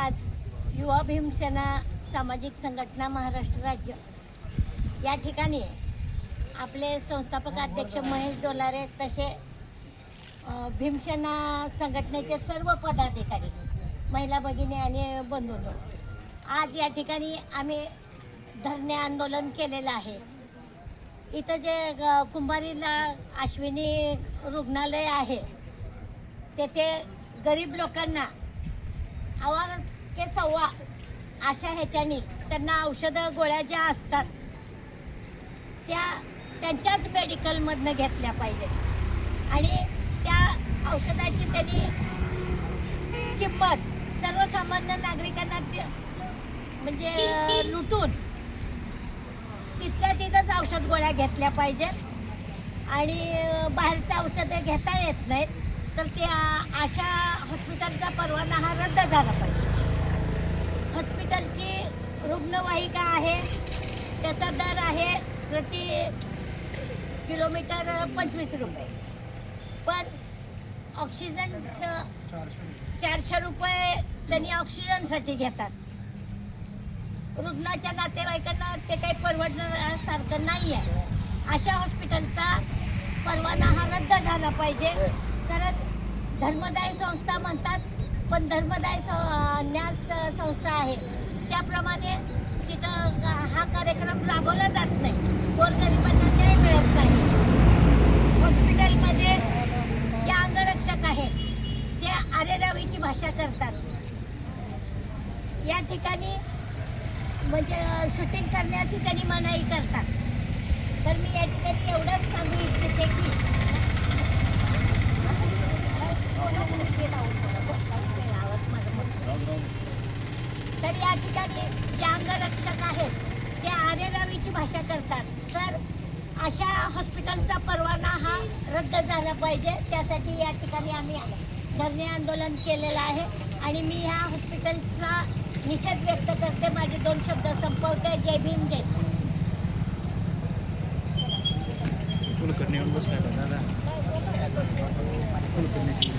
आज युवा भीमसेना सामाजिक संघटना महाराष्ट्र राज्य. या ठिकाणी आपले संस्थापक अध्यक्ष महेश डोलारे तसे भीमसेना संघटनेचे सर्व पदाधिकारी महिला भगिनी आणि बंधूंनो आज या ठिकाणी आम्ही धरणे आंदोलन केलेलं आहे. इथं जे कुंभारीला अश्विनी रुग्णालय आहे तेथे गरीब लोकांना आवा ते सव्वा अशा ह्याच्याने त्यांना औषधं गोळ्या ज्या असतात त्या त्यांच्याच मेडिकलमधनं घेतल्या पाहिजेत. आणि त्या औषधाची त्यांनी किंमत सर्वसामान्य नागरिकांना म्हणजे लुटून तिथल्या तिथंच औषध गोळ्या घेतल्या पाहिजेत. आणि बाहेरचं औषधं घेता येत नाहीत. तर ते अशा हॉस्पिटलचा परवाना हा रद्द झाला पाहिजे. हॉस्पिटलची रुग्णवाहिका आहे त्याचा दर आहे प्रति किलोमीटर पंचवीस रुपये. पण ऑक्सिजन चारशे रुपये त्यांनी ऑक्सिजनसाठी घेतात. रुग्णाच्या नातेवाईकांना ते काही परवडण्यासारखं नाही आहे अशा हॉस्पिटलचा परवाना हा रद्द झाला पाहिजे. कारण धर्मदाय संस्था म्हणतात पण धर्मदाय न्यास संस्था आहे. त्याप्रमाणे तिथं हा कार्यक्रम राबवला जात नाही. गोरगरिबांना न्याय मिळत नाही. हॉस्पिटलमध्ये जे अंगरक्षक आहेत ते आरेरावीची भाषा करतात. या ठिकाणी म्हणजे शूटिंग करण्याची त्यांनी मनाई करतात. तर मी या ठिकाणी एवढंच सांगू इच्छिते की तर या ठिकाणी जे अंगरक्षक आहेत. ते आरेरावीची भाषा करतात. तर अशा हॉस्पिटलचा परवाना हा रद्द झाला पाहिजे. त्यासाठी या ठिकाणी आम्ही धरणे आंदोलन केलेलं आहे. आणि मी ह्या हॉस्पिटलचा निषेध व्यक्त करते. माझे दोन शब्द संपवते. जय भीम जय कुलकर्णी दादा कुलकर्णी